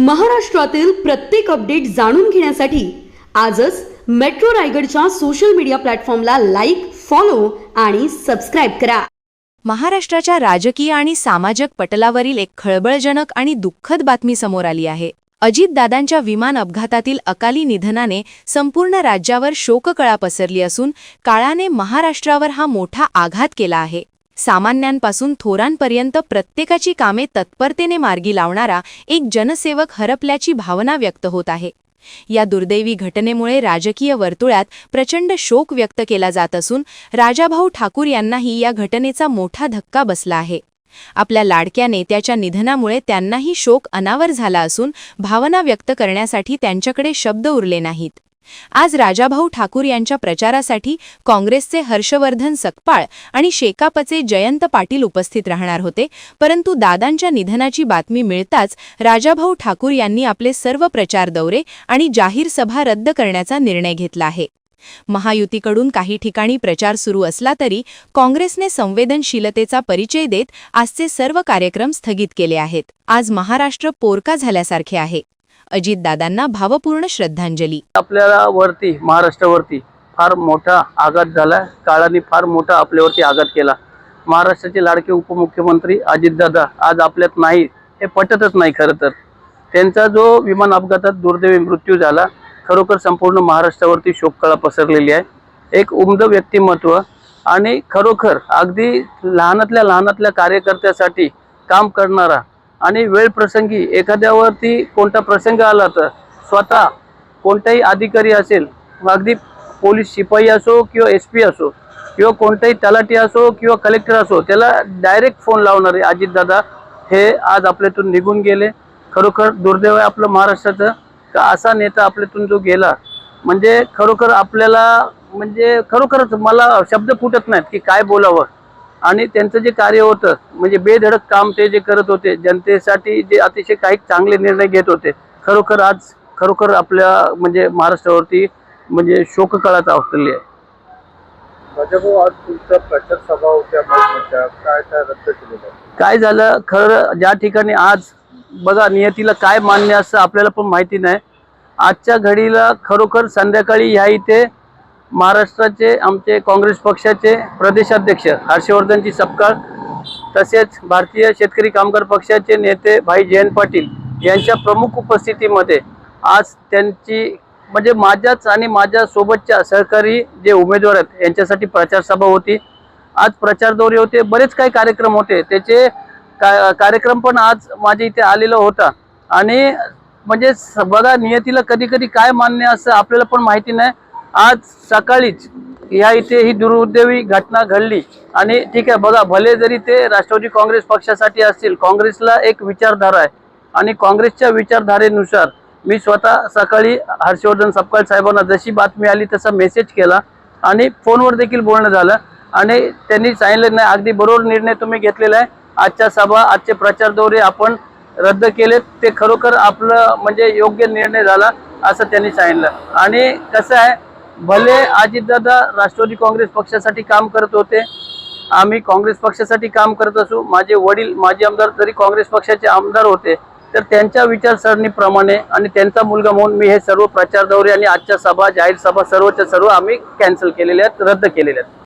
महाराष्ट्रातील प्रत्येक अपडेट जाणून घेण्यासाठी आजच मेट्रो रायगडच्या सोशल मीडिया प्लॅटफॉर्मला लाईक फॉलो आणि सबस्क्राईब करा. महाराष्ट्राच्या राजकीय आणि सामाजिक पटलावरील एक खळबळजनक आणि दुःखद बातमी समोर आली आहे. अजितदादांच्या विमान अपघातातील अकाली निधनाने संपूर्ण राज्यावर शोककळा पसरली असून काळाने महाराष्ट्रावर हा मोठा आघात केला आहे. सामान्यांपासून थोरांपर्यंत प्रत्येकाची कामे तत्परतेने मार्गी लावणारा एक जनसेवक हरपल्याची भावना व्यक्त होत आहे. या दुर्दैवी घटनेमुळे राजकीय वर्तुळात प्रचंड शोक व्यक्त केला जात असून राजाभाऊ ठाकूर यांनाही या घटनेचा मोठा धक्का बसला आहे. आपल्या लाडक्या नेत्याच्या निधनामुळे त्यांनाही शोक अनावर झाला असून भावना व्यक्त करण्यासाठी त्यांच्याकडे शब्द उरले नाहीत. आज राजाभाऊ ठाकूर यांच्या प्रचारासाठी काँग्रेसचे हर्षवर्धन सकपाळ आणि शेकापचे जयंत पाटील उपस्थित राहणार होते. परंतु दादांच्या निधनाची बातमी मिळताच राजाभाऊ ठाकूर यांनी आपले सर्व प्रचार दौरे आणि जाहीर सभा रद्द करण्याचा निर्णय घेतला आहे. महायुतीकडून काही ठिकाणी प्रचार सुरू असला तरी काँग्रेसने संवेदनशीलतेचा परिचय देत आजचे सर्व कार्यक्रम स्थगित केले आहेत. आज महाराष्ट्र पोरका झाल्यासारखे आहे. अजितदादांना भावपूर्ण श्रद्धांजली. आपल्याला वरती महाराष्ट्रावरती फार मोठा आघात झाला. काळाने फार मोठा आपल्यावरती आघात केला. महाराष्ट्राचे लाडके उपमुख्यमंत्री अजितदादा आज आपल्यात नाही हे पटतच नाही खरं तर. त्यांचा जो विमान अपघातात दुर्दैवी मृत्यू झाला खरोखर संपूर्ण महाराष्ट्रावरती शोककळा पसरलेली आहे. एक उमद व्यक्तिमत्व आणि खरोखर अगदी लहानातल्या लहानातल्या कार्यकर्त्यासाठी काम करणारा आणि वेळ प्रसंगी एखाद्यावरती कोणता प्रसंग आला तर स्वतः कोणताही अधिकारी असेल अगदी पोलीस शिपाई असो किंवा एस पी असो किंवा कोणताही तलाठी असो किंवा कलेक्टर असो त्याला डायरेक्ट फोन लावणारे अजितदादा हे आज आपल्यातून निघून गेले. खरोखर दुर्दैव आहे आपलं महाराष्ट्राचं. का असा नेता आपल्यातून जो गेला म्हणजे खरोखर आपल्याला म्हणजे खरोखरच मला शब्द फुटत नाहीत की काय बोलावं. आणि त्यांचं जे कार्य होतं म्हणजे बेधडक काम ते जे करत होते जनतेसाठी जे अतिशय काही चांगले निर्णय घेत होते खरोखर आज खरोखर आपल्या म्हणजे महाराष्ट्रावरती म्हणजे शोककळाच अवतरली आहे. काय काय रद्द केलेल्या काय झालं? खरं ज्या ठिकाणी आज बघा नियतीला काय मान्य असतं आपल्याला पण माहिती नाही. आजच्या घडीला खरोखर संध्याकाळी ह्या इथे महाराष्ट्राचे आमचे काँग्रेस पक्षाचे प्रदेशाध्यक्ष हर्षवर्धनजी सपकाळ तसेच भारतीय शेतकरी कामगार पक्षाचे नेते भाई जयंत पाटील यांच्या प्रमुख उपस्थितीमध्ये आज त्यांची म्हणजे माझ्याच आणि माझ्या सोबतच्या सहकारी जे उमेदवार आहेत यांच्यासाठी प्रचार सभा होती. आज प्रचार दौरे होते बरेच काही कार्यक्रम होते. त्याचे का कार्यक्रम पण आज माझ्या इथे आलेला होता. आणि म्हणजे स- बघा नियतीला कधी कधी काय मान्य असं आपल्याला पण माहिती नाही. आज सकाळीच ह्या इथे ही दुर्दैवी घटना घडली. आणि ठीक आहे बघा भले जरी ते राष्ट्रवादी काँग्रेस पक्षासाठी असतील काँग्रेसला एक विचारधारा आहे. आणि काँग्रेसच्या विचारधारेनुसार मी स्वतः सकाळी हर्षवर्धन सपकाळ साहेबांना जशी बातमी आली तसा मेसेज केला. आणि फोनवर देखील बोलणं झालं. आणि त्यांनी सांगितलं नाही अगदी बरोबर निर्णय तुम्ही घेतलेला आहे. आजच्या सभा आजचे प्रचार दौरे आपण रद्द केलेत. ते खरोखर आपलं म्हणजे योग्य निर्णय झाला असं त्यांनी सांगितलं. आणि कसं आहे भले अजितदादा राष्ट्रवादी काँग्रेस पक्षासाठी काम करत होते आम्ही काँग्रेस पक्षासाठी काम करत असू माझे वडील माजी आमदार जरी काँग्रेस पक्षाचे आमदार होते तर त्यांच्या विचारसरणीप्रमाणे आणि त्यांचा मुलगा म्हणून मी हे सर्व प्रचार दौरे आणि आजच्या सभा जाहीर सभा सर्वच्या सर्व आम्ही कॅन्सल केलेल्या आहेत रद्द केलेल्या आहेत.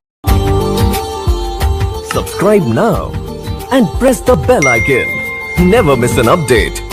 Subscribe now and press the bell icon never miss an update